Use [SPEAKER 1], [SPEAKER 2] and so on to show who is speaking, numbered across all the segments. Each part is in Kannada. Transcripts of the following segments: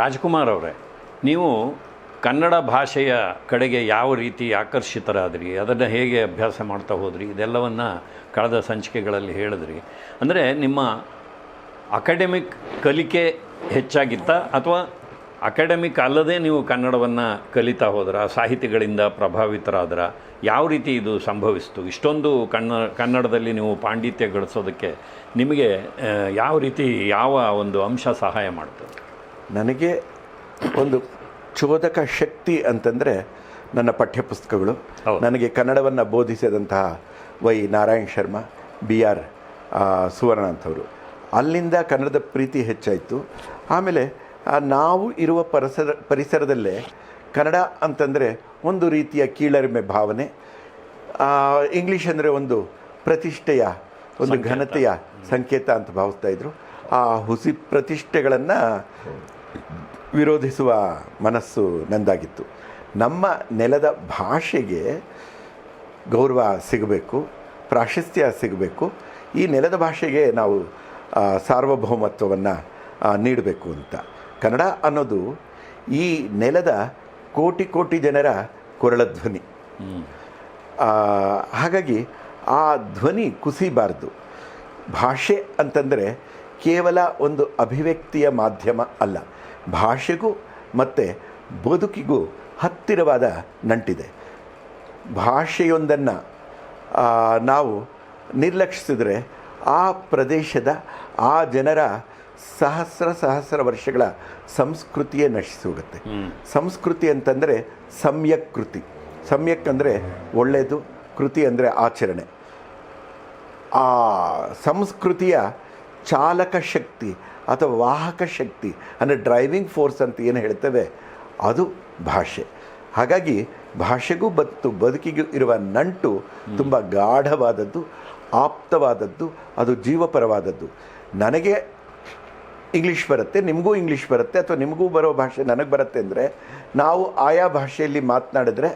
[SPEAKER 1] ರಾಜ್ಕುಮಾರ್ ಅವರೇ ನೀವು ಕನ್ನಡ ಭಾಷೆಯ ಕಡೆಗೆ ಯಾವ ರೀತಿ ಆಕರ್ಷಿತರಾದ್ರಿ, ಅದನ್ನು ಹೇಗೆ ಅಭ್ಯಾಸ ಮಾಡ್ತಾ ಹೋದ್ರಿ, ಇದೆಲ್ಲವನ್ನು ಕಳೆದ ಸಂಚಿಕೆಗಳಲ್ಲಿ ಹೇಳಿದ್ರಿ. ಅಂದರೆ ನಿಮ್ಮ ಅಕಾಡೆಮಿಕ್ ಕಲಿಕೆ ಹೆಚ್ಚಾಗಿತ್ತ, ಅಥವಾ ಅಕಾಡೆಮಿಕ್ ಅಲ್ಲದೆ ನೀವು ಕನ್ನಡವನ್ನು ಕಲಿತಾ ಹೋದ್ರ, ಸಾಹಿತಿಗಳಿಂದ ಪ್ರಭಾವಿತರಾದ್ರ, ಯಾವ ರೀತಿ ಇದು ಸಂಭವಿಸ್ತು? ಇಷ್ಟೊಂದು ಕನ್ನ ಕನ್ನಡದಲ್ಲಿ ನೀವು ಪಾಂಡಿತ್ಯ ಗಳಿಸೋದಕ್ಕೆ ನಿಮಗೆ ಯಾವ ರೀತಿ, ಯಾವ ಒಂದು ಅಂಶ ಸಹಾಯ ಮಾಡ್ತದೆ
[SPEAKER 2] ನನಗೆ ಒಂದು ಚೋದಕ ಶಕ್ತಿ ಅಂತಂದರೆ ನನ್ನ ಪಠ್ಯಪುಸ್ತಕಗಳು. ನನಗೆ ಕನ್ನಡವನ್ನು ಬೋಧಿಸಿದಂತಹ Y Narayan Sharma B R Suvarna ಅಂಥವರು ಅಲ್ಲಿಂದ ಕನ್ನಡದ ಪ್ರೀತಿ ಹೆಚ್ಚಾಯಿತು. ಆಮೇಲೆ ನಾವು ಇರುವ ಪರಿಸರ ಪರಿಸರದಲ್ಲೇ ಕನ್ನಡ ಅಂತಂದರೆ ಒಂದು ರೀತಿಯ ಕೀಳರಿಮೆ ಭಾವನೆ ಇಂಗ್ಲೀಷ್ ಅಂದರೆ ಒಂದು ಪ್ರತಿಷ್ಠೆಯ ಒಂದು ಘನತೆಯ ಸಂಕೇತ ಅಂತ ಭಾವಿಸ್ತಾ ಇದ್ರು. ಆ ಹುಸಿ ಪ್ರತಿಷ್ಠೆಗಳನ್ನು ವಿರೋಧಿಸುವ ಮನಸ್ಸು ನಂದಾಗಿತ್ತು. ನಮ್ಮ ನೆಲದ ಭಾಷೆಗೆ ಗೌರವ ಸಿಗಬೇಕು, ಪ್ರಾಶಸ್ತ್ಯ ಸಿಗಬೇಕು. ಈ ನೆಲದ ಭಾಷೆಗೆ ನಾವು ಸಾರ್ವಭೌಮತ್ವವನ್ನು ನೀಡಬೇಕು ಅಂತ. ಕನ್ನಡ ಅನ್ನೋದು ಈ ನೆಲದ ಕೋಟಿ ಕೋಟಿ ಜನರ ಕೊರಳ ಧ್ವನಿ. ಹಾಗಾಗಿ ಆ ಧ್ವನಿ ಕುಸಿಬಾರ್ದು. ಭಾಷೆ ಅಂತಂದರೆ ಕೇವಲ ಒಂದು ಅಭಿವ್ಯಕ್ತಿಯ ಮಾಧ್ಯಮ ಅಲ್ಲ ಭಾಷೆಗೂ ಮತ್ತು ಬದುಕಿಗೂ ಹತ್ತಿರವಾದ ನಂಟಿದೆ. ಭಾಷೆಯೊಂದನ್ನು ನಾವು ನಿರ್ಲಕ್ಷಿಸಿದರೆ ಆ ಪ್ರದೇಶದ ಆ ಜನರ ಸಹಸ್ರ ಸಹಸ್ರ ವರ್ಷಗಳ ಸಂಸ್ಕೃತಿಯೇ ನಶಿಸಿ ಹೋಗುತ್ತೆ. ಸಂಸ್ಕೃತಿ ಅಂತಂದರೆ ಸಮ್ಯಕ್ ಕೃತಿ. ಸಮ್ಯಕ್ ಅಂದರೆ ಒಳ್ಳೆಯದು ಕೃತಿ ಅಂದರೆ ಆಚರಣೆ. ಆ ಸಂಸ್ಕೃತಿಯ ಚಾಲಕ ಶಕ್ತಿ ಅಥವಾ ವಾಹಕ ಶಕ್ತಿ ಅಂದರೆ ಡ್ರೈವಿಂಗ್ ಫೋರ್ಸ್ ಅಂತ ಏನು ಹೇಳ್ತೇವೆ ಅದು ಭಾಷೆ. ಹಾಗಾಗಿ ಭಾಷೆಗೂ ಬತ್ತು ಬದುಕಿಗೂ ಇರುವ ನಂಟು ತುಂಬ ಗಾಢವಾದದ್ದು ಆಪ್ತವಾದದ್ದು ಅದು ಜೀವಪರವಾದದ್ದು. ನನಗೆ ಇಂಗ್ಲೀಷ್ ಬರುತ್ತೆ ನಿಮಗೂ ಇಂಗ್ಲೀಷ್ ಬರುತ್ತೆ ಅಥವಾ ನಿಮಗೂ ಬರೋ ಭಾಷೆ ನನಗೆ ಬರುತ್ತೆ ಅಂದರೆ ನಾವು ಆಯಾ ಭಾಷೆಯಲ್ಲಿ ಮಾತನಾಡಿದ್ರೆ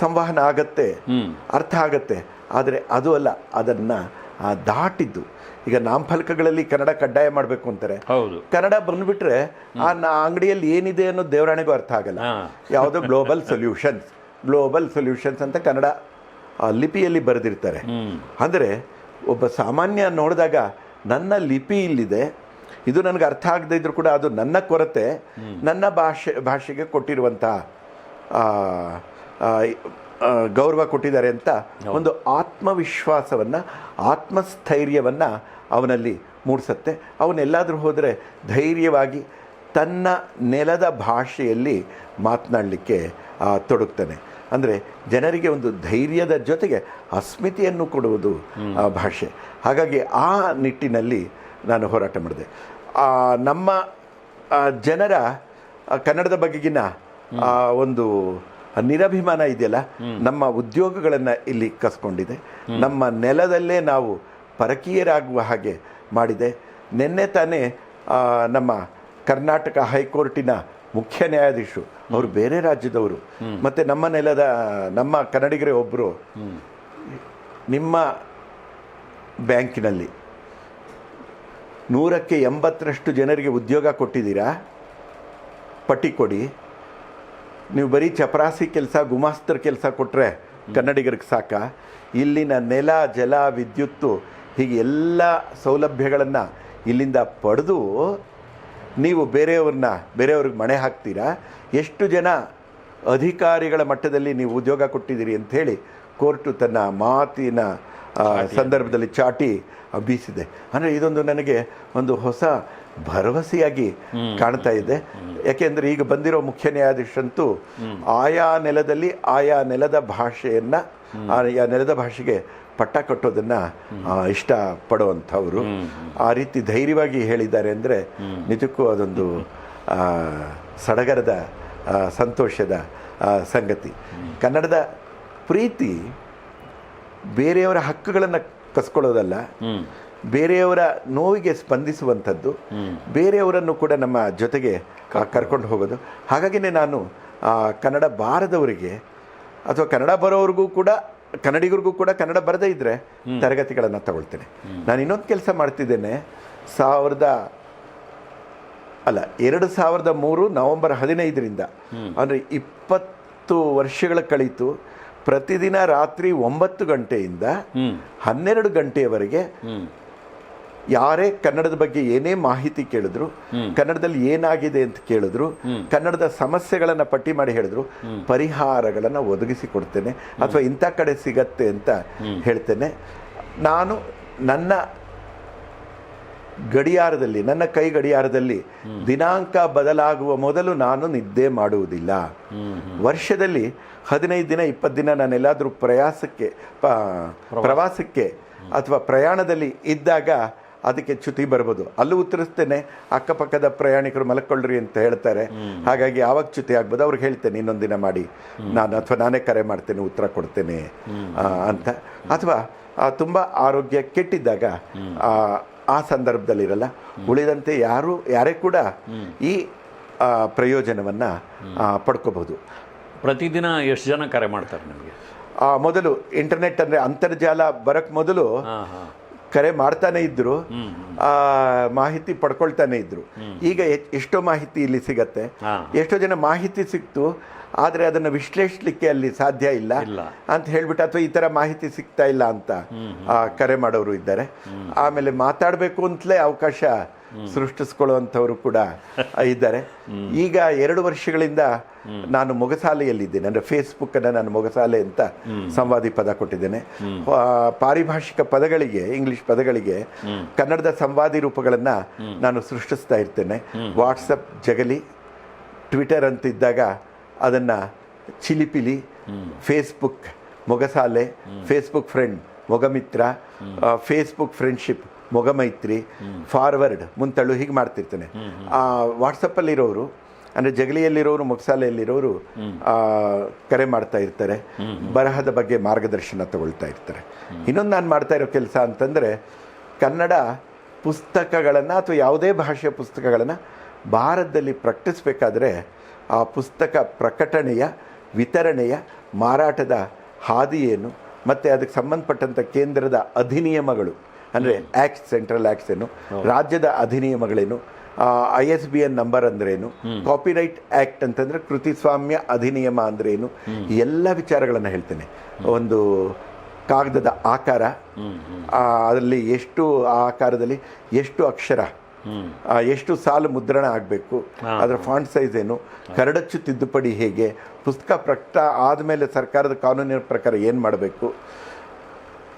[SPEAKER 2] ಸಂವಹನ ಆಗತ್ತೆ ಅರ್ಥ ಆಗತ್ತೆ. ಆದರೆ ಅದು ಅಲ್ಲ ಅದನ್ನು ದಾಟಿದ್ದು. ಈಗ ನಾಮಫಲಕಗಳಲ್ಲಿ ಕನ್ನಡ ಕಡ್ಡಾಯ ಮಾಡಬೇಕು ಅಂತಾರೆ.
[SPEAKER 1] ಹೌದು.
[SPEAKER 2] ಕನ್ನಡ ಬಂದ್ಬಿಟ್ರೆ ಆ ನಾ ಅಂಗಡಿಯಲ್ಲಿ ಏನಿದೆ ಅನ್ನೋ ದೇವರಾಣೆಗೂ ಅರ್ಥ ಆಗಲ್ಲ. ಯಾವುದೋ ಗ್ಲೋಬಲ್ ಸೊಲ್ಯೂಷನ್ಸ್. ಗ್ಲೋಬಲ್ ಸೊಲ್ಯೂಷನ್ಸ್ ಅಂತ ಕನ್ನಡ ಆ, ಲಿಪಿಯಲ್ಲಿ ಬರೆದಿರ್ತಾರೆ. ಅಂದರೆ ಒಬ್ಬ ಸಾಮಾನ್ಯ ನೋಡಿದಾಗ ನನ್ನ ಲಿಪಿ ಇಲ್ಲಿದೆ. ಇದು ನನಗೆ ಅರ್ಥ ಆಗದೇ ಇದ್ರೂ ಕೂಡ ಅದು ನನ್ನ ಕೊರತೆ. ನನ್ನ ಭಾಷೆ ಭಾಷೆಗೆ ಕೊಟ್ಟಿರುವಂಥ ಆ, ಆ, ಆ, ಗೌರವ ಕೊಟ್ಟಿದ್ದಾರೆ ಅಂತ ಒಂದು ಆತ್ಮವಿಶ್ವಾಸವನ್ನು ಆತ್ಮಸ್ಥೈರ್ಯವನ್ನು ಅವನಲ್ಲಿ ಮೂಡಿಸುತ್ತೆ. ಅವನೆಲ್ಲಾದರೂ ಹೋದರೆ ಧೈರ್ಯವಾಗಿ ತನ್ನ ನೆಲದ ಭಾಷೆಯಲ್ಲಿ ಮಾತನಾಡಲಿಕ್ಕೆ ತೊಡಗ್ತಾನೆ. ಅಂದರೆ ಜನರಿಗೆ ಒಂದು ಧೈರ್ಯದ ಜೊತೆಗೆ ಅಸ್ಮಿತೆಯನ್ನು ಕೊಡುವುದು ಆ ಭಾಷೆ. ಹಾಗಾಗಿ ಆ ನಿಟ್ಟಿನಲ್ಲಿ ನಾನು ಹೋರಾಟ ಮಾಡಿದೆ. ನಮ್ಮ ಜನರ ಕನ್ನಡದ ಬಗೆಗಿನ ಒಂದು ನಿರಭಿಮಾನ ಇದೆಯಲ್ಲ? ನಮ್ಮ ಉದ್ಯೋಗಗಳನ್ನು ಇಲ್ಲಿ ಕಸ್ಕೊಂಡಿದೆ. ನಮ್ಮ ನೆಲದಲ್ಲೇ ನಾವು ಪರಕೀಯರಾಗುವ ಹಾಗೆ ಮಾಡಿದೆ. ನಿನ್ನೆ ತಾನೇ ನಮ್ಮ ಕರ್ನಾಟಕ ಹೈಕೋರ್ಟಿನ ಮುಖ್ಯ ನ್ಯಾಯಾಧೀಶರು ಅವರು ಬೇರೆ ರಾಜ್ಯದವರು. ಮತ್ತು ನಮ್ಮ ನೆಲದ ನಮ್ಮ ಕನ್ನಡಿಗರೇ ಒಬ್ಬರು ನಿಮ್ಮ ಬ್ಯಾಂಕಿನಲ್ಲಿ ನೂರಕ್ಕೆ ಎಂಬತ್ತರಷ್ಟು ಜನರಿಗೆ ಉದ್ಯೋಗ ಕೊಟ್ಟಿದ್ದೀರಾ? ಪಟ್ಟಿ ಕೊಡಿ. ನೀವು ಬರೀ ಚಪರಾಸಿ ಕೆಲಸ ಗುಮಾಸ್ತರ ಕೆಲಸ ಕೊಟ್ಟರೆ ಕನ್ನಡಿಗರಿಗೆ ಸಾಕ. ಇಲ್ಲಿನ ನೆಲ ಜಲ ವಿದ್ಯುತ್ತು ಹೀಗೆ ಎಲ್ಲ ಸೌಲಭ್ಯಗಳನ್ನು ಇಲ್ಲಿಂದ ಪಡೆದು ನೀವು ಬೇರೆಯವ್ರನ್ನ ಬೇರೆಯವ್ರಿಗೆ ಮಣೆ ಹಾಕ್ತೀರಾ? ಎಷ್ಟು ಜನ ಅಧಿಕಾರಿಗಳ ಮಟ್ಟದಲ್ಲಿ ನೀವು ಉದ್ಯೋಗ ಕೊಟ್ಟಿದ್ದೀರಿ ಅಂಥೇಳಿ ಕೋರ್ಟು ತನ್ನ ಮಾತಿನ ಸಂದರ್ಭದಲ್ಲಿ ಚಾಟಿ ಬೀಸಿದೆ. ಅಂದರೆ ಇದೊಂದು ನನಗೆ ಒಂದು ಹೊಸ ಭರವಸೆಯಾಗಿ ಕಾಣ್ತಾ ಇದೆ. ಯಾಕೆಂದರೆ ಈಗ ಬಂದಿರೋ ಮುಖ್ಯ ನ್ಯಾಯಾಧೀಶಂತೂ ಆಯಾ ನೆಲದಲ್ಲಿ ಆಯಾ ನೆಲದ ಭಾಷೆಯನ್ನು ಆಯಾ ನೆಲದ ಭಾಷೆಗೆ ಪಟ್ಟ ಕಟ್ಟೋದನ್ನ ಇಷ್ಟ ಇಷ್ಟಪಡುವಂಥವ್ರು. ಆ ರೀತಿ ಧೈರ್ಯವಾಗಿ ಹೇಳಿದ್ದಾರೆ ಅಂದರೆ ನಿಜಕ್ಕೂ ಅದೊಂದು ಸಡಗರದ ಸಂತೋಷದ ಸಂಗತಿ. ಕನ್ನಡದ ಪ್ರೀತಿ ಬೇರೆಯವರ ಹಕ್ಕುಗಳನ್ನು ಕಸ್ಕೊಳ್ಳೋದಲ್ಲ ಬೇರೆಯವರ ನೋವಿಗೆ ಸ್ಪಂದಿಸುವಂಥದ್ದು ಬೇರೆಯವರನ್ನು ಕೂಡ ನಮ್ಮ ಜೊತೆಗೆ ಕರ್ಕೊಂಡು ಹೋಗೋದು. ಹಾಗಾಗಿನೇ ನಾನು ಕನ್ನಡ ಬಾರದವರಿಗೆ ಅಥವಾ ಕನ್ನಡ ಬರೋವ್ರಿಗೂ ಕೂಡ ಕನ್ನಡಿಗರಿಗೂ ಕೂಡ ಕನ್ನಡ ಬರದೇ ಇದ್ದರೆ ತರಗತಿಗಳನ್ನು ತಗೊಳ್ತೇನೆ. ನಾನು ಇನ್ನೊಂದು ಕೆಲಸ ಮಾಡ್ತಿದ್ದೇನೆ. ಸಾವಿರದ ಅಲ್ಲ ಎರಡು ಸಾವಿರದ ಮೂರು ನವೆಂಬರ್ ಹದಿನೈದರಿಂದ. ಅಂದರೆ ಇಪ್ಪತ್ತು ವರ್ಷಗಳ ಕಳೀತು. ಪ್ರತಿದಿನ ರಾತ್ರಿ ಒಂಬತ್ತು ಗಂಟೆಯಿಂದ ಹನ್ನೆರಡು ಗಂಟೆಯವರೆಗೆ ಯಾರೇ ಕನ್ನಡದ ಬಗ್ಗೆ ಏನೇ ಮಾಹಿತಿ ಕೇಳಿದ್ರು ಕನ್ನಡದಲ್ಲಿ ಏನಾಗಿದೆ ಅಂತ ಕೇಳಿದ್ರು ಕನ್ನಡದ ಸಮಸ್ಯೆಗಳನ್ನು ಪಟ್ಟಿ ಮಾಡಿ ಹೇಳಿದ್ರು ಪರಿಹಾರಗಳನ್ನು ಒದಗಿಸಿ ಕೊಡ್ತೇನೆ ಅಥವಾ ಇಂಥ ಕಡೆ ಸಿಗತ್ತೆ ಅಂತ ಹೇಳ್ತೇನೆ. ನಾನು ನನ್ನ ಗಡಿಯಾರದಲ್ಲಿ ನನ್ನ ಕೈ ಗಡಿಯಾರದಲ್ಲಿ ದಿನಾಂಕ ಬದಲಾಗುವ ಮೊದಲು ನಾನು ನಿದ್ದೆ ಮಾಡುವುದಿಲ್ಲ. ವರ್ಷದಲ್ಲಿ ಹದಿನೈದು ದಿನ ಇಪ್ಪತ್ತು ದಿನ ನಾನೆಲ್ಲಾದರೂ ಪ್ರಯಾಸಕ್ಕೆ ಪ- ಪ್ರವಾಸಕ್ಕೆ ಅಥವಾ ಪ್ರಯಾಣದಲ್ಲಿ ಇದ್ದಾಗ ಅದಕ್ಕೆ ಚ್ಯುತಿ ಬರ್ಬೋದು. ಅಲ್ಲೂ ಉತ್ತರಿಸ್ತೇನೆ ಅಕ್ಕಪಕ್ಕದ ಪ್ರಯಾಣಿಕರು ಮಲಕೊಳ್ಳ್ರಿ ಅಂತ ಹೇಳ್ತಾರೆ. ಹಾಗಾಗಿ ಯಾವಾಗ ಚ್ಯುತಿ ಆಗ್ಬೋದು. ಅವ್ರಿಗೆ ಹೇಳ್ತೇನೆ ಇನ್ನೊಂದು ದಿನ ಮಾಡಿ. ನಾನು ಅಥವಾ ನಾನೇ ಕರೆ ಮಾಡ್ತೇನೆ ಉತ್ತರ ಕೊಡ್ತೇನೆ ಅಂತ. ಅಥವಾ ತುಂಬ ಆರೋಗ್ಯ ಕೆಟ್ಟಿದ್ದಾಗ ಆ, ಸಂದರ್ಭದಲ್ಲಿರಲ್ಲ ಉಳಿದಂತೆ ಯಾರು ಯಾರೇ ಕೂಡ ಈ ಪ್ರಯೋಜನವನ್ನು ಪಡ್ಕೋಬಹುದು.
[SPEAKER 1] ಪ್ರತಿದಿನ ಎಷ್ಟು ಜನ ಕರೆ ಮಾಡ್ತಾರೆ ನಿಮಗೆ?
[SPEAKER 2] ಆ, ಮೊದಲು ಇಂಟರ್ನೆಟ್ ಅಂದ್ರೆ ಅಂತರ್ಜಾಲ ಬರಕ್ ಮೊದಲು ಕರೆ ಮಾಡ್ತಾನೆ ಇದ್ರು. ಆ, ಮಾಹಿತಿ ಪಡ್ಕೊಳ್ತಾನೆ ಇದ್ರು. ಈಗ ಎಷ್ಟೋ ಮಾಹಿತಿ ಇಲ್ಲಿ ಸಿಗತ್ತೆ. ಎಷ್ಟೋ ಜನ ಮಾಹಿತಿ ಸಿಕ್ತು ಆದರೆ ಅದನ್ನು ವಿಶ್ಲೇಷಿಸಲಿಕ್ಕೆ ಅಲ್ಲಿ ಸಾಧ್ಯ ಇಲ್ಲ. ಅಂತ ಹೇಳ್ಬಿಟ್ಟು ಅಥವಾ ಈ ಥರ ಮಾಹಿತಿ ಸಿಗ್ತಾ ಇಲ್ಲ ಅಂತ ಕರೆ ಮಾಡೋರು ಇದ್ದಾರೆ. ಆಮೇಲೆ ಮಾತಾಡಬೇಕು ಅಂತಲೇ ಅವಕಾಶ ಸೃಷ್ಟಿಸ್ಕೊಳ್ಳುವಂಥವ್ರು ಕೂಡ ಇದ್ದಾರೆ. ಈಗ ಎರಡು ವರ್ಷಗಳಿಂದ ನಾನು ಮೊಗಸಾಲೆಯಲ್ಲಿದ್ದೇನೆ. ಅಂದರೆ ಫೇಸ್ಬುಕ್ಕನ್ನು ನಾನು ಮೊಗಸಾಲೆ ಅಂತ ಸಂವಾದಿ ಪದ ಕೊಟ್ಟಿದ್ದೇನೆ. ಪಾರಿಭಾಷಿಕ ಪದಗಳಿಗೆ, ಇಂಗ್ಲಿಷ್ ಪದಗಳಿಗೆ ಕನ್ನಡದ ಸಂವಾದಿ ರೂಪಗಳನ್ನು ನಾನು ಸೃಷ್ಟಿಸ್ತಾ ಇರ್ತೇನೆ. ವಾಟ್ಸಪ್ ಜಗಲಿ, ಟ್ವಿಟರ್ ಅಂತ ಇದ್ದಾಗ ಅದನ್ನು ಚಿಲಿಪಿಲಿ, ಫೇಸ್ಬುಕ್ ಮೊಗಸಾಲೆ, ಫೇಸ್ಬುಕ್ ಫ್ರೆಂಡ್ ಮೊಗಮಿತ್ರ ಫೇಸ್ಬುಕ್ ಫ್ರೆಂಡ್ಶಿಪ್ ಮೊಗಮೈತ್ರಿ, ಫಾರ್ವರ್ಡ್ ಮುಂತಳು ಹೀಗೆ ಮಾಡ್ತಿರ್ತೇನೆ. ಆ ವಾಟ್ಸಪ್ಪಲ್ಲಿರೋರು, ಅಂದರೆ ಜಗಲಿಯಲ್ಲಿರೋರು ಮೊಗಸಾಲೆಯಲ್ಲಿರೋರು ಕರೆ ಮಾಡ್ತಾ ಇರ್ತಾರೆ. ಬರಹದ ಬಗ್ಗೆ ಮಾರ್ಗದರ್ಶನ ತಗೊಳ್ತಾ ಇರ್ತಾರೆ. ಇನ್ನೊಂದು ನಾನು ಮಾಡ್ತಾ ಇರೋ ಕೆಲಸ ಅಂತಂದರೆ, ಕನ್ನಡ ಪುಸ್ತಕಗಳನ್ನು ಅಥವಾ ಯಾವುದೇ ಭಾಷೆಯ ಪುಸ್ತಕಗಳನ್ನು ಭಾರತದಲ್ಲಿ ಪ್ರಕಟಿಸಬೇಕಾದ್ರೆ, ಆ ಪುಸ್ತಕ ಪ್ರಕಟಣೆಯ, ವಿತರಣೆಯ ಮಾರಾಟದ ಹಾದಿ ಏನು ಮತ್ತು ಅದಕ್ಕೆ ಸಂಬಂಧಪಟ್ಟಂಥ ಕೇಂದ್ರದ ಅಧಿನಿಯಮಗಳು. ಅಂದರೆ ಆ್ಯಕ್ಟ್ ಸೆಂಟ್ರಲ್ ಆ್ಯಕ್ಟ್ಸ್ ಏನು ರಾಜ್ಯದ ಅಧಿನಿಯಮಗಳೇನು I S B N number ಅಂದ್ರೇನು ಕಾಪಿರೈಟ್ ಆ್ಯಕ್ಟ್ ಅಂತಂದ್ರೆ ಕೃತಿಸ್ವಾಮ್ಯ ಅಧಿನಿಯಮ ಅಂದ್ರೇನು ಎಲ್ಲ ವಿಚಾರಗಳನ್ನು ಹೇಳ್ತೇನೆ. ಒಂದು ಕಾಗದದ ಆಕಾರ ಅದರಲ್ಲಿ ಎಷ್ಟು ಆ ಆಕಾರದಲ್ಲಿ ಎಷ್ಟು ಅಕ್ಷರ ಎಷ್ಟು ಸಾಲು ಮುದ್ರಣ ಆಗಬೇಕು ಅದರ ಫಾಂಟ್ ಸೈಜ್ ಏನು ಕರಡಚ್ಚು ತಿದ್ದುಪಡಿ ಹೇಗೆ ಪುಸ್ತಕ ಪ್ರಕಟ ಆದಮೇಲೆ ಸರ್ಕಾರದ ಕಾನೂನಿನ ಪ್ರಕಾರ ಏನು ಮಾಡಬೇಕು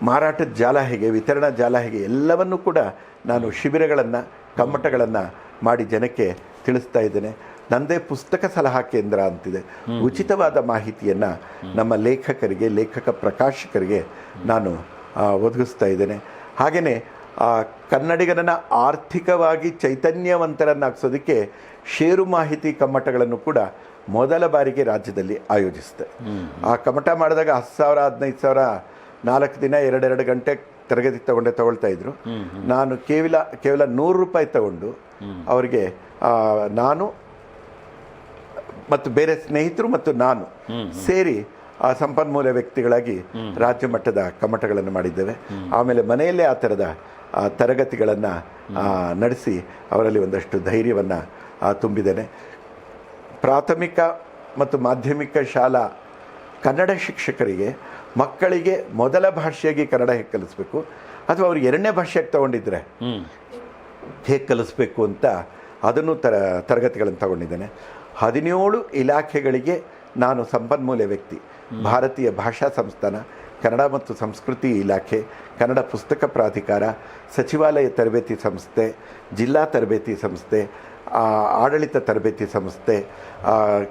[SPEAKER 2] ಮಾರಾಟದ ಜಾಲ ಹೇಗೆ ವಿತರಣಾ ಜಾಲ ಹೇಗೆ ಎಲ್ಲವನ್ನೂ ಕೂಡ ನಾನು ಶಿಬಿರಗಳನ್ನು ಕಮ್ಮಟಗಳನ್ನು ಮಾಡಿ ಜನಕ್ಕೆ ತಿಳಿಸ್ತಾ ಇದ್ದೇನೆ. ನನ್ನದೇ ಪುಸ್ತಕ ಸಲಹಾ ಕೇಂದ್ರ ಅಂತಿದೆ. ಉಚಿತವಾದ ಮಾಹಿತಿಯನ್ನು ನಮ್ಮ ಲೇಖಕರಿಗೆ ಲೇಖಕ ಪ್ರಕಾಶಕರಿಗೆ ನಾನು ಒದಗಿಸ್ತಾ ಇದ್ದೇನೆ. ಹಾಗೆಯೇ ಕನ್ನಡಿಗರನ್ನು ಆರ್ಥಿಕವಾಗಿ ಚೈತನ್ಯವಂತರನ್ನಾಗಿಸೋದಕ್ಕೆ ಷೇರು ಮಾಹಿತಿ ಕಮ್ಮಟಗಳನ್ನು ಕೂಡ ಮೊದಲ ಬಾರಿಗೆ ರಾಜ್ಯದಲ್ಲಿ ಆಯೋಜಿಸಿದೆ. ಆ ಕಮ್ಮಟ ಮಾಡಿದಾಗ ಹತ್ತು ಸಾವಿರ ಹದಿನೈದು ಸಾವಿರ ನಾಲ್ಕು ದಿನ ಎರಡೆರಡು ಗಂಟೆ ತರಗತಿ ತಗೊಂಡೆ ತಗೊಳ್ತಾ ಇದ್ರು. ನಾನು ಕೇವಲ ಕೇವಲ ನೂರು ರೂಪಾಯಿ ತಗೊಂಡು ಅವರಿಗೆ ನಾನು ಮತ್ತು ಬೇರೆ ಸ್ನೇಹಿತರು ಮತ್ತು ನಾನು ಸೇರಿ ಆ ಸಂಪನ್ಮೂಲ ವ್ಯಕ್ತಿಗಳಾಗಿ ರಾಜ್ಯ ಮಟ್ಟದ ಕಮ್ಮಟಗಳನ್ನು ಮಾಡಿದ್ದೇವೆ. ಆಮೇಲೆ ಮನೆಯಲ್ಲೇ ಆ ಥರದ ತರಗತಿಗಳನ್ನು ನಡೆಸಿ ಅವರಲ್ಲಿ ಒಂದಷ್ಟು ಧೈರ್ಯವನ್ನು ತುಂಬಿದ್ದೇನೆ. ಪ್ರಾಥಮಿಕ ಮತ್ತು ಮಾಧ್ಯಮಿಕ ಶಾಲಾ ಕನ್ನಡ ಶಿಕ್ಷಕರಿಗೆ ಮಕ್ಕಳಿಗೆ ಮೊದಲ ಭಾಷೆಯಾಗಿ ಕನ್ನಡ ಹೇಗೆ ಕಲಿಸ್ಬೇಕು? ಅಥವಾ ಅವ್ರು ಎರಡನೇ ಭಾಷೆಯಾಗಿ ತಗೊಂಡಿದ್ರೆ ಹೇಗೆ ಕಲಿಸ್ಬೇಕು ಅಂತ ಅದನ್ನು ತರ ತರಗತಿಗಳನ್ನು ತಗೊಂಡಿದ್ದೇನೆ. ಹದಿನೇಳು ಇಲಾಖೆಗಳಿಗೆ ನಾನು ಸಂಪನ್ಮೂಲ ವ್ಯಕ್ತಿ. ಭಾರತೀಯ ಭಾಷಾ ಸಂಸ್ಥಾನ ಕನ್ನಡ ಮತ್ತು ಸಂಸ್ಕೃತಿ ಇಲಾಖೆ ಕನ್ನಡ ಪುಸ್ತಕ ಪ್ರಾಧಿಕಾರ ಸಚಿವಾಲಯ ತರಬೇತಿ ಸಂಸ್ಥೆ ಜಿಲ್ಲಾ ತರಬೇತಿ ಸಂಸ್ಥೆ ಆಡಳಿತ ತರಬೇತಿ ಸಂಸ್ಥೆ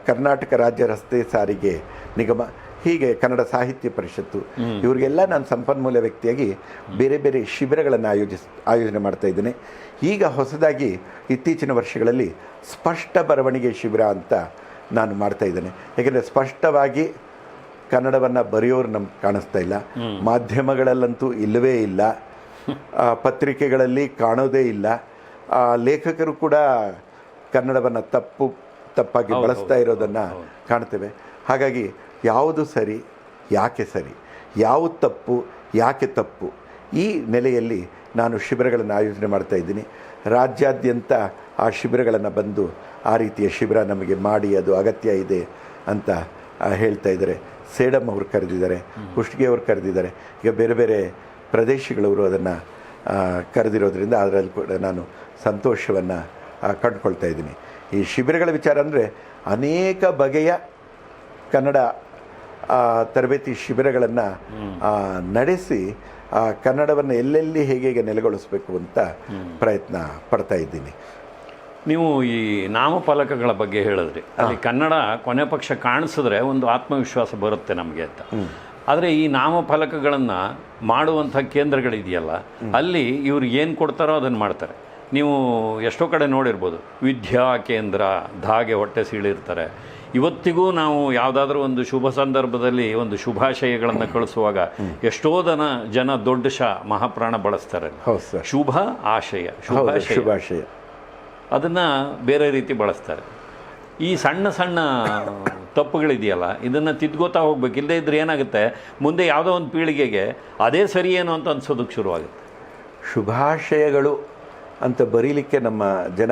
[SPEAKER 2] ಕರ್ನಾಟಕ ರಾಜ್ಯ ರಸ್ತೆ ಸಾರಿಗೆ ನಿಗಮ ಹೀಗೆ ಕನ್ನಡ ಸಾಹಿತ್ಯ ಪರಿಷತ್ತು ಇವರಿಗೆಲ್ಲ ನಾನು ಸಂಪನ್ಮೂಲ ವ್ಯಕ್ತಿಯಾಗಿ ಬೇರೆ ಬೇರೆ ಶಿಬಿರಗಳನ್ನು ಆಯೋಜಿಸ್ ಆಯೋಜನೆ ಮಾಡ್ತಾ ಇದ್ದೇನೆ. ಈಗ ಹೊಸದಾಗಿ ಇತ್ತೀಚಿನ ವರ್ಷಗಳಲ್ಲಿ ಸ್ಪಷ್ಟ ಬರವಣಿಗೆ ಶಿಬಿರ ಅಂತ ನಾನು ಮಾಡ್ತಾ ಇದ್ದೇನೆ. ಯಾಕೆಂದರೆ ಸ್ಪಷ್ಟವಾಗಿ ಕನ್ನಡವನ್ನು ಬರೆಯೋರು ನಮ್ಗೆ ಕಾಣಿಸ್ತಾ ಇಲ್ಲ. ಮಾಧ್ಯಮಗಳಲ್ಲಂತೂ ಇಲ್ಲವೇ ಇಲ್ಲ. ಪತ್ರಿಕೆಗಳಲ್ಲಿ ಕಾಣೋದೇ ಇಲ್ಲ. ಆ, ಲೇಖಕರು ಕೂಡ ಕನ್ನಡವನ್ನು ತಪ್ಪು ತಪ್ಪಾಗಿ ಬಳಸ್ತಾ ಇರೋದನ್ನು ಕಾಣ್ತೇವೆ. ಹಾಗಾಗಿ ಯಾವುದು ಸರಿ ಯಾಕೆ ಸರಿ ಯಾವುದು ತಪ್ಪು ಯಾಕೆ ತಪ್ಪು? ಈ ನೆಲೆಯಲ್ಲಿ ನಾನು ಶಿಬಿರಗಳನ್ನು ಆಯೋಜನೆ ಮಾಡ್ತಾ ಇದ್ದೀನಿ. ರಾಜ್ಯಾದ್ಯಂತ ಆ ಶಿಬಿರಗಳನ್ನು ಬಂದು ಆ ರೀತಿಯ ಶಿಬಿರ ನಮಗೆ ಮಾಡಿ ಅದು ಅಗತ್ಯ ಇದೆ ಅಂತ ಹೇಳ್ತಾ ಇದ್ದಾರೆ. ಸೇಡಮ್ ಅವರು ಕರೆದಿದ್ದಾರೆ ಕುಷ್ಟಿಗೆ ಅವರು ಕರೆದಿದ್ದಾರೆ. ಈಗ ಬೇರೆ ಬೇರೆ ಪ್ರದೇಶಗಳವರು ಅದನ್ನು ಕರೆದಿರೋದ್ರಿಂದ ಅದರಲ್ಲಿ ಕೂಡ ನಾನು ಸಂತೋಷವನ್ನು ಕಂಡುಕೊಳ್ತಾ ಇದ್ದೀನಿ. ಈ ಶಿಬಿರಗಳ ವಿಚಾರ ಅಂದರೆ ಅನೇಕ ಬಗೆಯ ಕನ್ನಡ ತರಬೇತಿ ಶಿಬಿರಗಳನ್ನು ನಡೆಸಿ ಕನ್ನಡವನ್ನು ಎಲ್ಲೆಲ್ಲಿ ಹೇಗೆ ಹೇಗೆ ನೆಲೆಗೊಳಿಸಬೇಕು ಅಂತ ಪ್ರಯತ್ನ ಪಡ್ತಾ ಇದ್ದೀನಿ.
[SPEAKER 1] ನೀವು ಈ ನಾಮಫಲಕಗಳ ಬಗ್ಗೆ ಹೇಳಿದ್ರಿ. ಅಲ್ಲಿ ಕನ್ನಡ ಕೊನೆ ಪಕ್ಷ ಕಾಣಿಸಿದ್ರೆ ಒಂದು ಆತ್ಮವಿಶ್ವಾಸ ಬರುತ್ತೆ ನಮಗೆ ಅಂತ. ಆದರೆ ಈ ನಾಮಫಲಕಗಳನ್ನು ಮಾಡುವಂಥ ಕೇಂದ್ರಗಳಿದೆಯಲ್ಲ ಅಲ್ಲಿ ಇವ್ರು ಏನು ಕೊಡ್ತಾರೋ ಅದನ್ನು ಮಾಡ್ತಾರೆ. ನೀವು ಎಷ್ಟೋ ಕಡೆ ನೋಡಿರ್ಬೋದು ವಿದ್ಯಾ ಕೇಂದ್ರ ಧಾಗೆ ಹೊಟ್ಟೆ ಸೀಳಿರ್ತಾರೆ. ಇವತ್ತಿಗೂ ನಾವು ಯಾವುದಾದ್ರೂ ಒಂದು ಶುಭ ಸಂದರ್ಭದಲ್ಲಿ ಒಂದು ಶುಭಾಶಯಗಳನ್ನು ಕಳಿಸುವಾಗ ಎಷ್ಟೋ ಜನ ಜನ ದೊಡ್ಡ ಶ ಮಹಾಪ್ರಾಣ ಬಳಸ್ತಾರೆ. ಶುಭ ಆಶಯ ಶುಭಾಶಯ. ಅದನ್ನು ಬೇರೆ ರೀತಿ ಬಳಸ್ತಾರೆ. ಈ ಸಣ್ಣ ಸಣ್ಣ ತಪ್ಪುಗಳಿದೆಯಲ್ಲ ಇದನ್ನು ತಿದ್ಕೋತಾ ಹೋಗ್ಬೇಕು. ಇಲ್ಲದೇ ಇದ್ರೆ ಏನಾಗುತ್ತೆ? ಮುಂದೆ ಯಾವುದೋ ಒಂದು ಪೀಳಿಗೆಗೆ ಅದೇ ಸರಿ ಏನು ಅಂತ ಅನ್ಸೋದಕ್ಕೆ ಶುರುವಾಗುತ್ತೆ.
[SPEAKER 2] ಶುಭಾಶಯಗಳು ಅಂತ ಬರೀಲಿಕ್ಕೆ ನಮ್ಮ ಜನ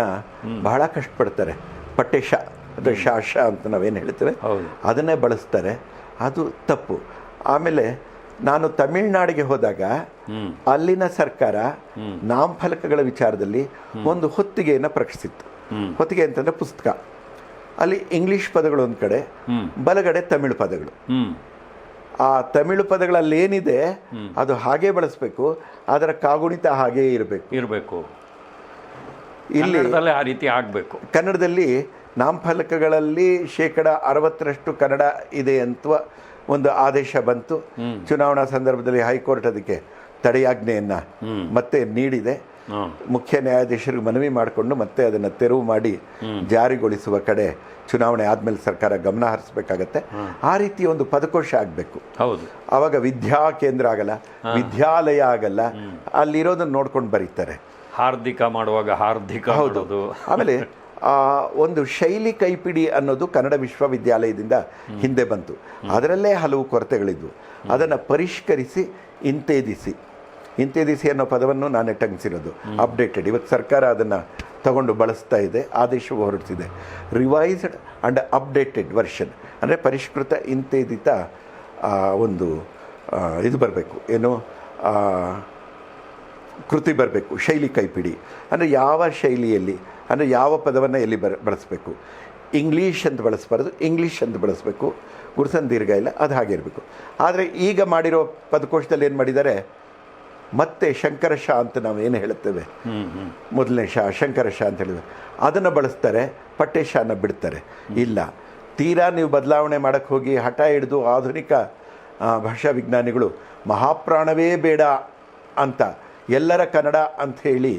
[SPEAKER 2] ಬಹಳ ಕಷ್ಟಪಡ್ತಾರೆ. ಪಟ್ಟೆಶ ಅದು ಶಾಶ ಅಂತ ನಾವೇನು ಹೇಳ್ತೇವೆ?
[SPEAKER 1] ಹೌದು.
[SPEAKER 2] ಅದನ್ನೇ ಬಳಸ್ತಾರೆ. ಅದು ತಪ್ಪು. ಆಮೇಲೆ ನಾನು ತಮಿಳ್ನಾಡಿಗೆ ಹೋದಾಗ ಅಲ್ಲಿನ ಸರ್ಕಾರ ನಾಮಫಲಕಗಳ ವಿಚಾರದಲ್ಲಿ ಒಂದು ಹೊತ್ತಿಗೆಯನ್ನು ಪ್ರಕಟಿಸಿತ್ತು. ಹೊತ್ತಿಗೆ ಅಂತಂದ್ರೆ ಪುಸ್ತಕ. ಅಲ್ಲಿ ಇಂಗ್ಲಿಷ್ ಪದಗಳು ಒಂದು ಕಡೆ ಬಲಗಡೆ ತಮಿಳು ಪದಗಳು. ಆ ತಮಿಳು ಪದಗಳಲ್ಲಿ ಏನಿದೆ ಅದು ಹಾಗೆ ಬಳಸಬೇಕು ಅದರ ಕಾಗುಣಿತ ಹಾಗೇ ಇರಬೇಕು.
[SPEAKER 1] ಇರಬೇಕು.
[SPEAKER 2] ಇಲ್ಲಿ
[SPEAKER 1] ಆ ರೀತಿ ಆಗಬೇಕು.
[SPEAKER 2] ಕನ್ನಡದಲ್ಲಿ ನಾಮಫಲಕಗಳಲ್ಲಿ ಶೇಕಡ ಅರವತ್ತರಷ್ಟು ಕನ್ನಡ ಇದೆ ಅಂತ ಒಂದು ಆದೇಶ ಬಂತು. ಚುನಾವಣಾ ಸಂದರ್ಭದಲ್ಲಿ ಹೈಕೋರ್ಟ್ ಅದಕ್ಕೆ ತಡೆಯಾಜ್ಞೆಯನ್ನು ಮತ್ತೆ ನೀಡಿದೆ. ಮುಖ್ಯ ನ್ಯಾಯಾಧೀಶರಿಗೆ ಮನವಿ ಮಾಡಿಕೊಂಡು ಮತ್ತೆ ಅದನ್ನು ತೆರವು ಮಾಡಿ ಜಾರಿಗೊಳಿಸುವ ಕಡೆ ಚುನಾವಣೆ ಆದಮೇಲೆ ಸರ್ಕಾರ ಗಮನ ಹರಿಸಬೇಕಾಗತ್ತೆ. ಆ ರೀತಿಯ ಒಂದು ಪದಕೋಶ ಆಗಬೇಕು.
[SPEAKER 1] ಹೌದು.
[SPEAKER 2] ಆವಾಗ ವಿದ್ಯಾ ಕೇಂದ್ರ ಆಗಲ್ಲ ವಿದ್ಯಾಲಯ ಆಗಲ್ಲ ಅಲ್ಲಿರೋದನ್ನ ನೋಡ್ಕೊಂಡು ಬರೀತಾರೆ.
[SPEAKER 1] ಹಾರ್ದಿಕ ಮಾಡುವಾಗ ಹಾರ್ದಿಕ ಹೌದು.
[SPEAKER 2] ಆಮೇಲೆ ಒಂದು ಶೈಲಿ ಕೈಪಿಡಿ ಅನ್ನೋದು ಕನ್ನಡ ವಿಶ್ವವಿದ್ಯಾಲಯದಿಂದ ಹಿಂದೆ ಬಂತು. ಅದರಲ್ಲೇ ಹಲವು ಕೊರತೆಗಳಿದ್ವು. ಅದನ್ನು ಪರಿಷ್ಕರಿಸಿ, ಇಂತೇದಿಸಿ. ಇಂತೇದಿಸಿ ಅನ್ನೋ ಪದವನ್ನು ನಾನು ಟಂಗಿಸಿರೋದು ಅಪ್ಡೇಟೆಡ್. ಇವತ್ತು ಸರ್ಕಾರ ಅದನ್ನು ತಗೊಂಡು ಬಳಸ್ತಾ ಇದೆ, ಆದೇಶ ಹೊರಡಿಸಿದೆ. Revised and updated version. ಅಂದರೆ ಪರಿಷ್ಕೃತ, ಇಂತೇದಿತ ಒಂದು ಇದು ಬರಬೇಕು. ಏನು ಕೃತಿ ಬರಬೇಕು, ಶೈಲಿ ಕೈಪಿಡಿ. ಅಂದರೆ ಯಾವ ಶೈಲಿಯಲ್ಲಿ ಅಂದರೆ ಯಾವ ಪದವನ್ನು ಎಲ್ಲಿ ಬರ ಬಳಸಬೇಕು? ಇಂಗ್ಲೀಷ್ ಅಂತ ಬಳಸಬಾರ್ದು ಇಂಗ್ಲೀಷ್ ಅಂತ ಬಳಸಬೇಕು. ಗುರುಸನ್ ದೀರ್ಘ ಇಲ್ಲ ಅದು ಹಾಗಿರಬೇಕು ಆದರೆ ಈಗ ಮಾಡಿರೋ ಪದಕೋಶದಲ್ಲಿ ಏನು ಮಾಡಿದ್ದಾರೆ? ಮತ್ತೆ ಶಂಕರ ಶಾ ಅಂತ ನಾವು ಏನು ಹೇಳುತ್ತೇವೆ? ಮೊದಲನೇ ಶಾ ಶಂಕರ ಶಾ ಅಂತ ಹೇಳಿದ್ರೆ ಅದನ್ನು ಬಳಸ್ತಾರೆ ಪಟ್ಟೆ ಶಾನ ಬಿಡ್ತಾರೆ. ಇಲ್ಲ. ತೀರಾ ನೀವು ಬದಲಾವಣೆ ಮಾಡೋಕ್ಕೆ ಹೋಗಿ ಹಠ ಹಿಡಿದು ಆಧುನಿಕ ಭಾಷಾ ವಿಜ್ಞಾನಿಗಳು ಮಹಾಪ್ರಾಣವೇ ಬೇಡ ಅಂತ ಎಲ್ಲರ ಕನ್ನಡ ಅಂತ ಹೇಳಿ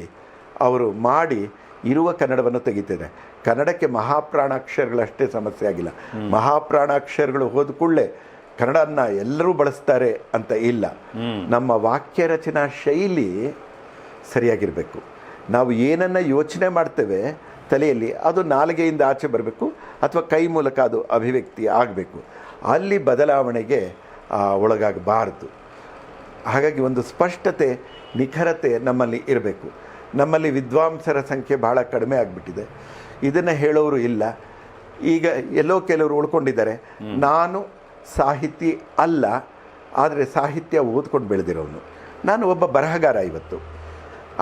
[SPEAKER 2] ಅವರು ಮಾಡಿ ಇರುವ ಕನ್ನಡವನ್ನು ತೆಗಿತಿದೆ. ಕನ್ನಡಕ್ಕೆ ಮಹಾಪ್ರಾಣಾಕ್ಷರಗಳಷ್ಟೇ ಸಮಸ್ಯೆ ಆಗಿಲ್ಲ. ಮಹಾಪ್ರಾಣಾಕ್ಷರಗಳು ಹೋದ ಕೂಡಲೇ ಕನ್ನಡನ್ನ ಎಲ್ಲರೂ ಬಳಸ್ತಾರೆ ಅಂತ ಇಲ್ಲ. ನಮ್ಮ ವಾಕ್ಯ ರಚನಾ ಶೈಲಿ ಸರಿಯಾಗಿರಬೇಕು. ನಾವು ಏನನ್ನ ಯೋಚನೆ ಮಾಡ್ತೇವೆ ತಲೆಯಲ್ಲಿ ಅದು ನಾಲಿಗೆಯಿಂದ ಆಚೆ ಬರಬೇಕು ಅಥವಾ ಕೈ ಮೂಲಕ ಅದು ಅಭಿವ್ಯಕ್ತಿ ಆಗಬೇಕು. ಅಲ್ಲಿ ಬದಲಾವಣೆಗೆ ಒಳಗಾಗಬಾರದು. ಹಾಗಾಗಿ ಒಂದು ಸ್ಪಷ್ಟತೆ, ನಿಖರತೆ ನಮ್ಮಲ್ಲಿ ಇರಬೇಕು. ನಮ್ಮಲ್ಲಿ ವಿದ್ವಾಂಸರ ಸಂಖ್ಯೆ ಬಹಳ ಕಡಿಮೆ ಆಗಿಬಿಟ್ಟಿದೆ. ಇದನ್ನು ಹೇಳೋರು ಇಲ್ಲ. ಈಗ ಎಲ್ಲೋ ಕೆಲವರು ಉಳ್ಕೊಂಡಿದ್ದಾರೆ. ನಾನು ಸಾಹಿತಿ ಅಲ್ಲ, ಆದರೆ ಸಾಹಿತ್ಯ ಓದ್ಕೊಂಡು ಬೆಳೆದಿರೋನು. ನಾನು ಒಬ್ಬ ಬರಹಗಾರ ಇವತ್ತು.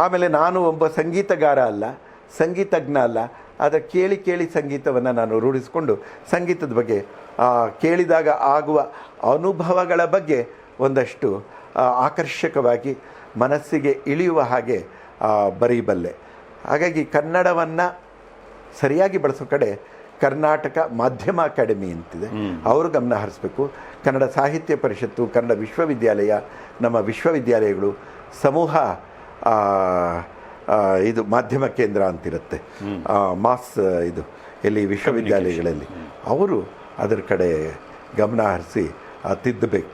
[SPEAKER 2] ಆಮೇಲೆ ನಾನು ಒಬ್ಬ ಸಂಗೀತಗಾರ ಅಲ್ಲ, ಸಂಗೀತಜ್ಞ ಅಲ್ಲ, ಆದರೆ ಕೇಳಿ ಕೇಳಿ ಸಂಗೀತವನ್ನು ನಾನು ರೂಢಿಸಿಕೊಂಡು ಸಂಗೀತದ ಬಗ್ಗೆ ಕೇಳಿದಾಗ ಆಗುವ ಅನುಭವಗಳ ಬಗ್ಗೆ ಒಂದಷ್ಟು ಆಕರ್ಷಕವಾಗಿ ಮನಸ್ಸಿಗೆ ಇಳಿಯುವ ಹಾಗೆ ಬರೀಬಲ್ಲೆ. ಹಾಗಾಗಿ ಕನ್ನಡವನ್ನು ಸರಿಯಾಗಿ ಬಳಸೋ ಕಡೆ ಕರ್ನಾಟಕ ಮಾಧ್ಯಮ ಅಕಾಡೆಮಿ ಅಂತಿದೆ. ಅವರು ಗಮನ ಹರಿಸ್ಬೇಕು. ಕನ್ನಡ ಸಾಹಿತ್ಯ ಪರಿಷತ್ತು ಕನ್ನಡ ವಿಶ್ವವಿದ್ಯಾಲಯ ನಮ್ಮ ವಿಶ್ವವಿದ್ಯಾಲಯಗಳು ಸಮೂಹ ಇದು ಮಾಧ್ಯಮ ಕೇಂದ್ರ ಅಂತಿರುತ್ತೆ. ಮಾಸ್ ಇದು ಎಲ್ಲಿ ವಿಶ್ವವಿದ್ಯಾಲಯಗಳಲ್ಲಿ. ಅವರು ಅದರ ಕಡೆ ಗಮನ ಹರಿಸಿ ತಿದ್ದಬೇಕು.